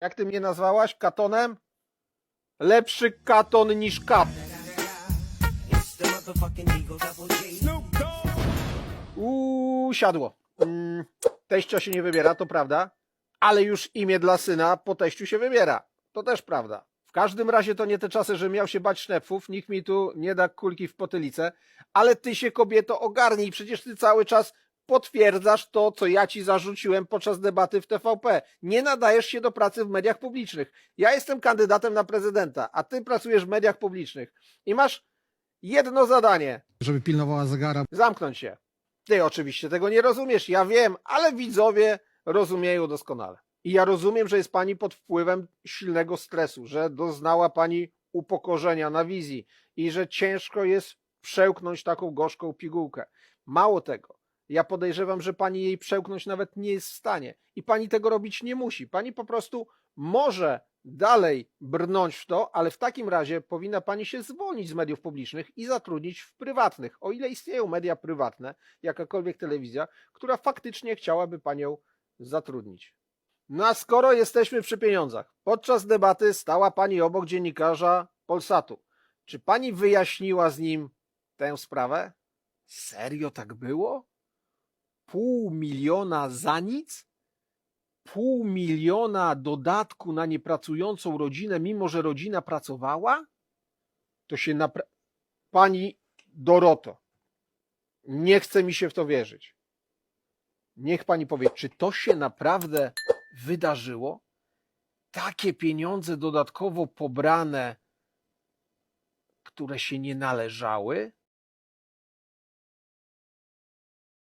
Jak ty mnie nazwałaś? Katonem? Lepszy katon niż kat. Uuu, siadło. Mm, teścia się nie wybiera, to prawda, ale już imię dla syna po teściu się wybiera. To też prawda. W każdym razie to nie te czasy, że miał się bać sznepfów, nikt mi tu nie da kulki w potylicę, ale ty się kobieto ogarnij, przecież ty cały czas potwierdzasz to, co ja ci zarzuciłem podczas debaty w TVP. Nie nadajesz się do pracy w mediach publicznych. Ja jestem kandydatem na prezydenta, a ty pracujesz w mediach publicznych i masz jedno zadanie. żeby pilnowała zegara. Zamknąć się. Ty oczywiście tego nie rozumiesz, ja wiem, ale widzowie rozumieją doskonale. I ja rozumiem, że jest pani pod wpływem silnego stresu, że doznała pani upokorzenia na wizji i że ciężko jest przełknąć taką gorzką pigułkę. Mało tego, ja podejrzewam, że pani jej przełknąć nawet nie jest w stanie i pani tego robić nie musi. Pani po prostu może dalej brnąć w to, ale w takim razie powinna pani się zwolnić z mediów publicznych i zatrudnić w prywatnych, o ile istnieją media prywatne, jakakolwiek telewizja, która faktycznie chciałaby panią zatrudnić. No a skoro jesteśmy przy pieniądzach, podczas debaty stała pani obok dziennikarza Polsatu. Czy pani wyjaśniła z nim tę sprawę? Serio tak było? Pół miliona za nic? Pół miliona dodatku na niepracującą rodzinę, mimo że rodzina pracowała? To się napra... Pani Doroto, nie chce mi się w to wierzyć. Niech pani powie, czy to się naprawdę wydarzyło? Takie pieniądze dodatkowo pobrane, które się nie należały?